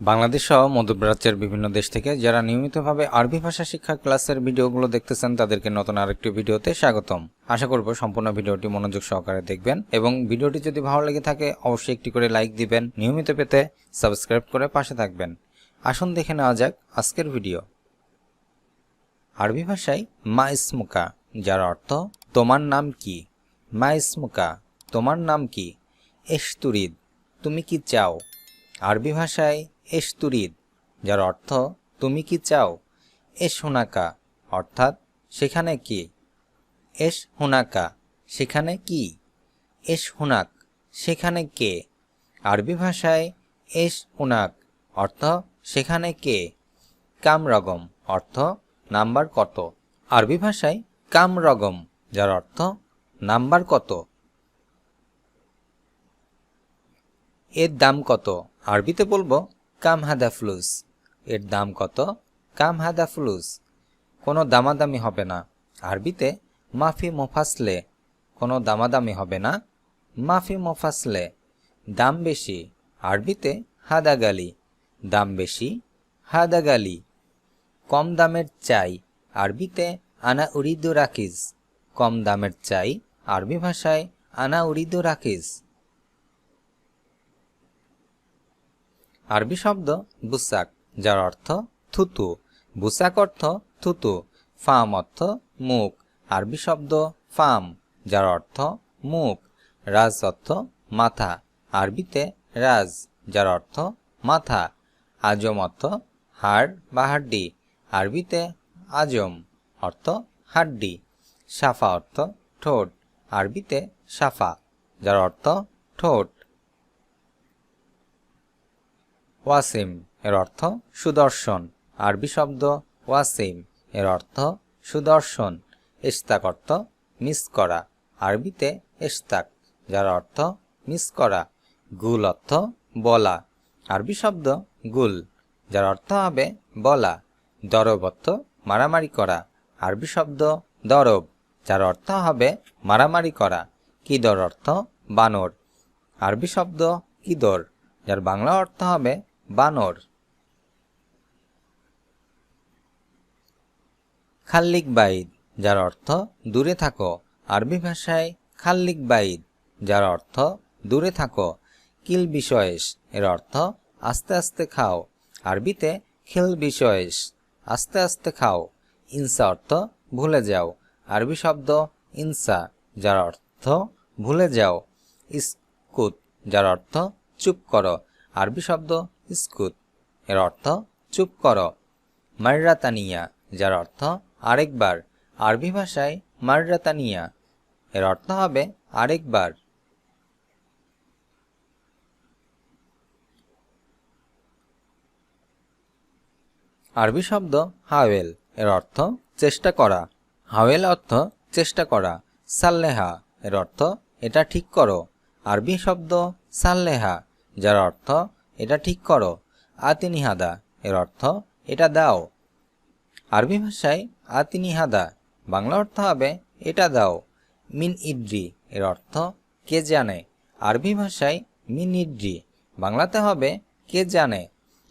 বাংলাদেশ সহ মধ্যপ্রাচ্যের বিভিন্ন দেশ থেকে যারা নিয়মিতভাবে আরবি ভাষা শিক্ষা ক্লাসের ভিডিওগুলো দেখতেছেন, তাদেরকে নতুন আরেকটি ভিডিওতে স্বাগতম। আশা করব সম্পূর্ণ ভিডিওটি মনোযোগ সহকারে দেখবেন এবং ভিডিওটি যদি ভালো লেগে থাকে, অবশ্যই একটি করে লাইক দিবেন, নিয়মিত পেতে সাবস্ক্রাইব করে পাশে থাকবেন। আসুন দেখে নেওয়া যাক আজকের ভিডিও। আরবি ভাষায় মা ইসমুকা যার অর্থ তোমার নাম কি? মা ইসমুকা তোমার নাম কি? এশতুরিদ, তুমি কি চাও? আরবি ভাষায় এশতুরিদ যার অর্থ তুমি কি চাও? এস হুনাকা অর্থাৎ সেখানে কি? এস হুনাকা সেখানে কি? এস হুনাক সেখানে কে? আরবি ভাষায় এস হুনাক অর্থ সেখানে কে? কাম রগম অর্থ নাম্বার কত? আরবি ভাষায় কাম রগম যার অর্থ নাম্বার কত? এর দাম কত? আরবিতে বলব কাম হাদা ফ্লুস এর দাম কত? কাম হাদা ফ্লুস কোনো দামাদামি হবে না। আরবিতে, মাফি মোফাসলে। কোনো দামাদামি হবে না। মাফি মোফাসলে। দাম বেশি। আরবিতে হাদা গালি দাম বেশি। হাদা গালি কম দামের চাই। আরবিতে, আনা উরিদু রাকিজ। কম দামের চাই। আরবি ভাষায়, আনা উরিদু রাকিজ। আরবি শব্দ বুসাক, যার অর্থ থুতু। বুসাক অর্থ থুতু, ফাম অর্থ মুখ। আরবি শব্দ ফাম, যার অর্থ মুখ। রাজ অর্থ মাথা, আরবিতে রাজ, যার অর্থ মাথা। আজম অর্থ হাড় বা হাড্ডি, আরবিতে আজম অর্থ হাড্ডি। সাফা অর্থ ঠোঁট, আরবিতে সাফা যার অর্থ ঠোঁট। ওয়াসিম এর অর্থ সুদর্শন। আরবি শব্দ ওয়াসিম এর অর্থ সুদর্শন ইস্তাক অর্থ মিস করা। আরবিতে ইস্তাক যার অর্থ মিস করা। গুল অর্থ বলা। আরবি শব্দ গুল, যার অর্থ হবে বলা। দরব অর্থ মারামারি করা। আরবি শব্দ দরব, যার অর্থ হবে মারামারি করা। কিদর অর্থ বানর। আরবি শব্দ কিদর, যার বাংলা অর্থ হবে বানর। খাল্লিক বাইদ, যার অর্থ দূরে থাকো। আরবি ভাষায় খাল্লিক বাইদ, যার অর্থ দূরে থাকো। কিল বিষয়েস এর অর্থ আস্তে আস্তে খাও। আরবিতে খিল বিষয়েস আস্তে আস্তে খাও। ইনসা অর্থ ভুলে যাও। আরবি শব্দ ইনসা, যার অর্থ ভুলে যাও। ইস্কুত, যার অর্থ চুপ করো। আরবি শব্দ ইস্কুত। এর অর্থ, চুপ করো। মার্রাতানিয়া, যার অর্থ, আরেকবার। আরবি ভাষায়, মার্রাতানিয়া। এর অর্থ হবে, আরেকবার। আরবি শব্দ, হাওয়েল। এর অর্থ, চেষ্টা করা। হাওয়েল অর্থ, চেষ্টা করা। সাল্লেহা। এর অর্থ, এটা ঠিক করো। আরবি শব্দ, সাল্লেহা, যার অর্থ এটা ঠিক করো। আতিনিহাদা, এর অর্থ এটা দাও। আরবি ভাষায় আতিনিহাদা, বাংলা অর্থ হবে এটা দাও। মিন ইদ্রি, এর অর্থ কে জানে। আরবি ভাষায় মিন ইদ্রি, বাংলাতে হবে কে জানে।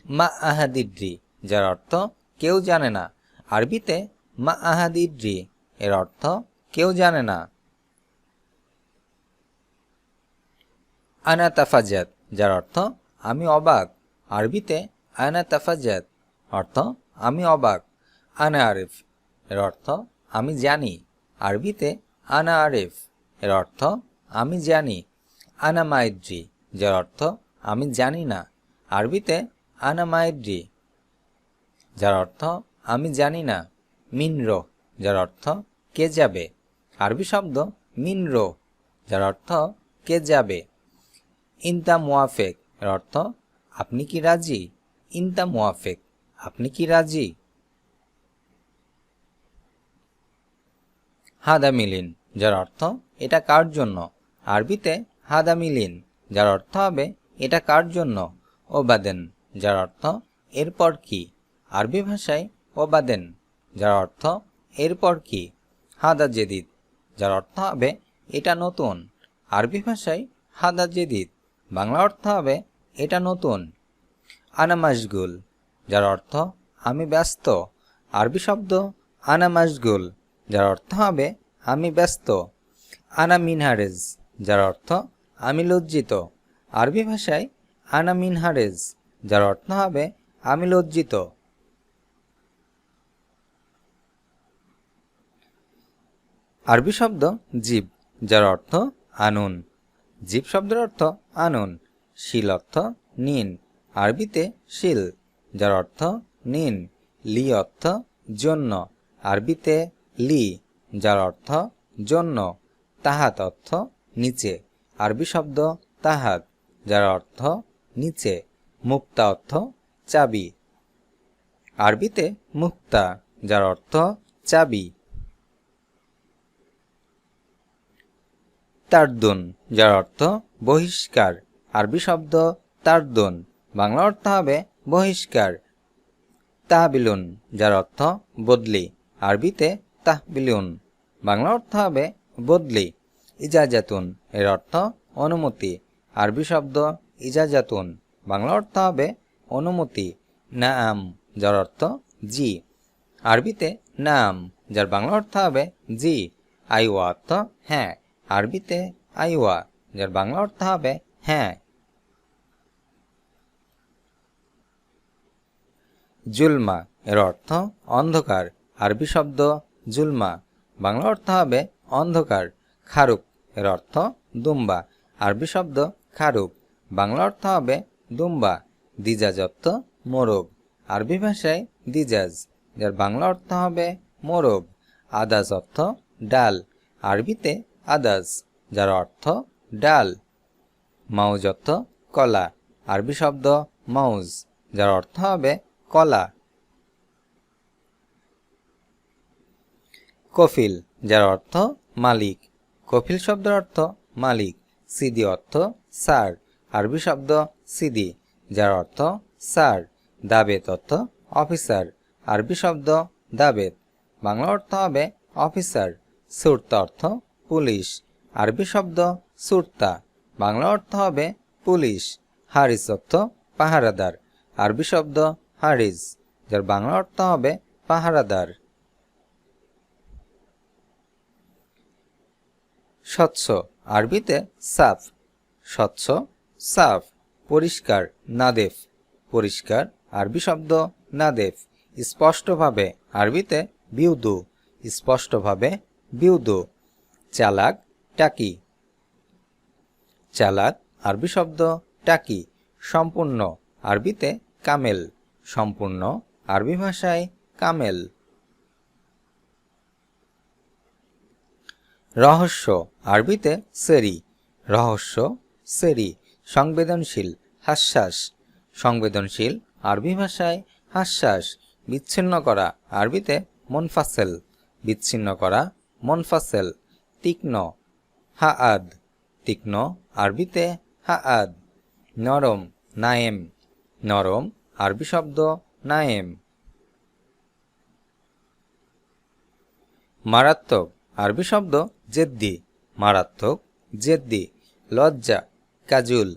মা আহাদিদ্রি, যার অর্থ কেউ জানে না। আরবিতে মা আহাদিদ্রি, এর অর্থ কেউ জানে না। আনা তাফাজাত যার অর্থ আমি অবাক। আরবিতে আনা তাফাজাত অর্থ, আমি অবাক। আনা আরিফ, এর অর্থ, আমি জানি। আরবিতে আনা আরিফ, এর অর্থ, আমি জানি। আনা মাইদ্রি যার অর্থ, আমি জানি না। আরবিতে আনা মাইদ্রি যার অর্থ, আমি জানি না। মিনরো, যার অর্থ, কে যাবে। আরবি শব্দ মিনরো, যার অর্থ, কে যাবে। ইনতা মুয়াফেক এর অর্থ, আপনি কি রাজি? ইনতা মুয়াফেক আপনি কি রাজি? হাদা মিলিন, যার অর্থ, এটা কার জন্য? আরবিতে, হাদা মিলিন, যার অর্থ হবে, এটা কার জন্য? ওবাদেন, যার অর্থ, এরপর কি? আরবি ভাষায়, ওবাদেন, যার অর্থ, এরপর কি? হাদা জেদিদ, যার অর্থ হবে, এটা নতুন। আরবি ভাষায়, হাদা জেদিদ। বাংলা অর্থ হবে, এটা নতুন। আনা মাশগুল যার অর্থ, আমি ব্যস্ত। আরবি শব্দ আনা মাশগুল যার অর্থ হবে, আমি ব্যস্ত। আনা মিনহারেজ যার অর্থ, আমি লজ্জিত। আরবি ভাষায় আনা মিনহারেজ যার অর্থ হবে, আমি লজ্জিত। আরবি শব্দ, জীব, যার অর্থ, আনুন। জীব শব্দের অর্থ আনুন, শিল অর্থ নিন, আরবিতে শিল, যার অর্থ নিন, লি অর্থ জন্য, আরবিতে লি, যার অর্থ জন্য, তাহাত অর্থ নিচে, আরবি শব্দ তাহাত, যার অর্থ নিচে, মুক্তা অর্থ চাবি, আরবিতে মুক্তা, যার অর্থ চাবি তারদুন, যার অর্থ বহিষ্কার। আরবি শব্দ তারদুন, বাংলা অর্থ হবে বহিষ্কার। তাহবিলুন, যার অর্থ বদলি। আরবিতে তাহবিলুন, বাংলা অর্থ হবে বদলি। ইজাজাতুন, এর অর্থ অনুমতি। আরবি শব্দ ইজাজাতুন, বাংলা অর্থ হবে অনুমতি। নাম যার অর্থ জি। আরবিতে নাম যার বাংলা অর্থ হবে জি। আইওয়া অর্থ হ্যাঁ। আরবিতে আইওয়া, যার বাংলা অর্থ হবে হ্যাঁ। জুলমা, এর অর্থ অন্ধকার। আরবি শব্দ জুলমা, বাংলা অর্থ হবে অন্ধকার। খারুক, এর অর্থ দুম্বা। আরবি শব্দ খারুক, বাংলা অর্থ হবে দুম্বা। দিজাজ অর্থ মোরগ। আরবি ভাষায় দিজাজ, যার বাংলা অর্থ হবে মোরগ। আদাজ অর্থ ডাল। আরবিতে আদাজ, যার অর্থ ডাল। মাউজ অর্থ কলা। আরবি শব্দ মাউজ, যার অর্থ হবে কলা। কফিল, যার অর্থ মালিক। কফিল শব্দের অর্থ মালিক। সিদি অর্থ স্যার আরবি শব্দ সিদি, যার অর্থ স্যার দাবেত অর্থ অফিসার। আরবি শব্দ দাবেত। বাংলা অর্থ হবে অফিসার। সুরতা অর্থ পুলিশ। আরবি শব্দ সুরতা। বাংলা অর্থ হবে পুলিশ, হারিস অর্থ পাহারাদার। আরবি শব্দ হারিস, যার বাংলা অর্থ হবে পাহারাদার। স্বচ্ছ, আরবিতে সাফ। স্বচ্ছ, সাফ, পরিষ্কার, নাদেফ। পরিষ্কার, আরবি শব্দ নাদেফ। স্পষ্টভাবে, আরবিতে বিউদু। স্পষ্টভাবে বিউদু। চালাক, টাকি। চালাক, আরবি শব্দ টাকি, সম্পূর্ণ। আরবিতে কামেল, সম্পূর্ণ। আরবি ভাষায় কামেল। রহস্য, আরবিতে সেরি। রহস্য, সেরি, সংবেদনশীল, হাস্যাস। সংবেদনশীল, আরবি ভাষায় হাস্যাস। বিচ্ছিন্ন করা, আরবিতে মনফাসেল। বিচ্ছিন্ন করা, মনফাসেল। তীক্ষ্ণ হা আদ তীক্ষ্ণ, আরবিতে হা আদ নরম, নায়েম, নরম, আরবি শব্দ নায়েম। মারাত্মক, আরবি শব্দ জেদ্দি, মারাত্মক, জেদ্দি, লজ্জা, কাজুল,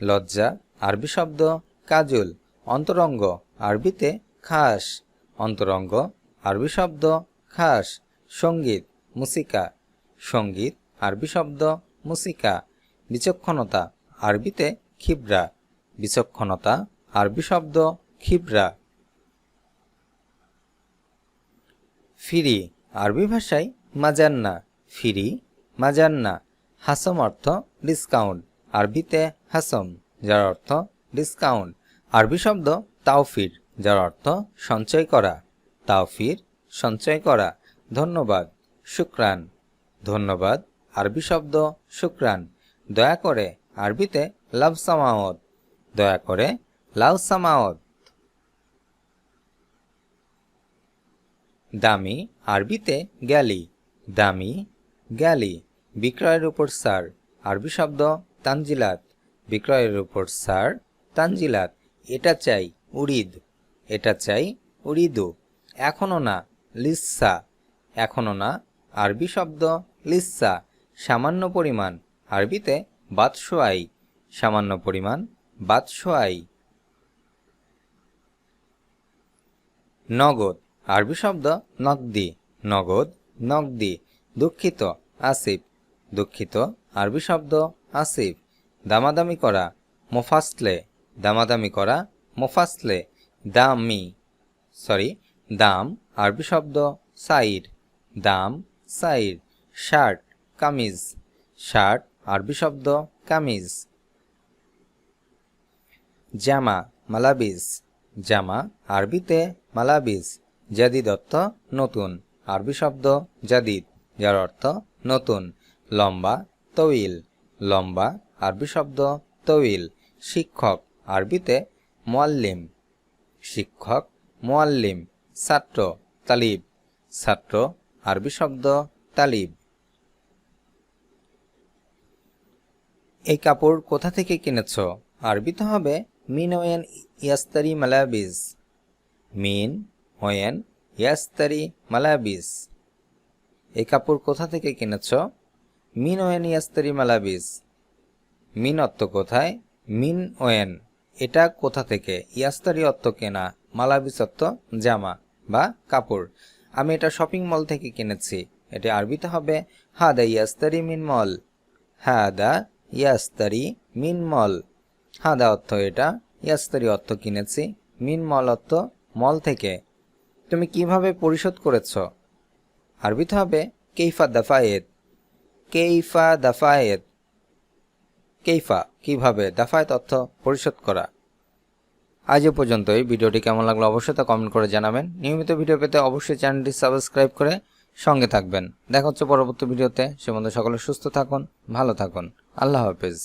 লজ্জা, আরবি শব্দ কাজুল, অন্তরঙ্গ, আরবিতে খাস, অন্তরঙ্গ, আরবি শব্দ খাস, সংগীত, মুসিকা সংগীত, আরবি শব্দ, মুসিকা, বিচক্ষণতা, আরবিতে খিবরা, বিচক্ষণতা, আরবি শব্দ, খিবরা। ফিরি, আরবি ভাষায় মাজান্না। ফিরি, মাজান্না, হাসম অর্থ ডিসকাউন্ট আরবিতে হাসম, যার অর্থ ডিসকাউন্ট আরবি শব্দ তাওফির, যার অর্থ সঞ্চয় করা। তাওফির, সঞ্চয় করা। ধন্যবাদ, শুক্রান। ধন্যবাদ। আরবি শব্দ শুক্রান। দয়া করে আরবিতে লাভ সামাওয়াত। দয়া করে লাভ সামাওয়াত। দামি আরবিতে গ্যালি। দামি গ্যালি। বিক্রয়ের উপর সার। আরবি শব্দ তানজিলাত। বিক্রয়ের উপর সার, তানজিলাত। এটা চাই উড়িদ এটা চাই উড়িদু এখনও না লিসা এখনও না আরবি শব্দ লিসা সামান্য পরিমাণ। আরবিতে বাদশোয়াই সামান্য পরিমাণ বাদশোয়াই নগদ, আরবি শব্দ নগদি, নগদ, নগদি, দুঃখিত, আসিফ। দুঃখিত, আরবি শব্দ আসিফ। দামাদামি করা, মোফাসলে। দামাদামি করা, মোফাসলে। দামি। সরি, দাম, আরবি শব্দ সাইর। দাম সাইর শার্ট, কামিজ। শার্ট, আরবি শব্দ কামিজ। জামা মালাবিস জামা, আরবিতে মালাবিস জাদিদ অর্থ নতুন। আরবি শব্দ জাদিদ, যার অর্থ নতুন। লম্বা তউইল লম্বা, আরবি শব্দ তউইল শিক্ষক, আরবিতে মোয়াল্লিম। শিক্ষক, মোয়াল্লিম। ছাত্র, তালিব। ছাত্র আরবি শব্দ তালিব। এই কাপড় কোথা থেকে কিনেছ? আরবিতে হবে, মিন ওয়েন ইয়াস্তারি মালাবিজ। Mean when ইয়াস্তারি মালাবিজ। এই কাপড় কোথা থেকে কিনেছ? মিন ওয়েন ইয়াস্তারি মালাবিজ। মিন অর্থ কোথায়? মিন ওয়েন, এটা কোথা থেকে? ইয়াস্তারি অর্থ কেনা মালাবিস অর্থ জামা বা কাপড়। আমি এটা শপিং মল থেকে কিনেছি। এটি আরবিতে হবে, হাদা ইয়াস্তারি মিন মল। হাদা ইয়াস্তারি মিন মল। হাদা অর্থ এটা, ইয়াস্তারি অর্থ কিনেছি, মিন মল অর্থ মল থেকে। তুমি কীভাবে পরিশোধ করেছ? আরবিতে হবে, কেইফা দাফায়েত। কেইফা দাফায়েত। কেইফা, কীভাবে? দাফায়েত অর্থ পরিশোধ করা। আজ এ পর্যন্তই। ভিডিওটি কেমন লাগল অবশ্যই তা কমেন্ট করে জানাবেন। নিয়মিত ভিডিও পেতে অবশ্যই চ্যানেলটি সাবস্ক্রাইব করে সঙ্গে থাকবেন। দেখা হচ্ছে পরবর্তী ভিডিওতে। সে মধ্যে সকলে সুস্থ থাকুন, ভালো থাকুন। আল্লাহ হাফেজ।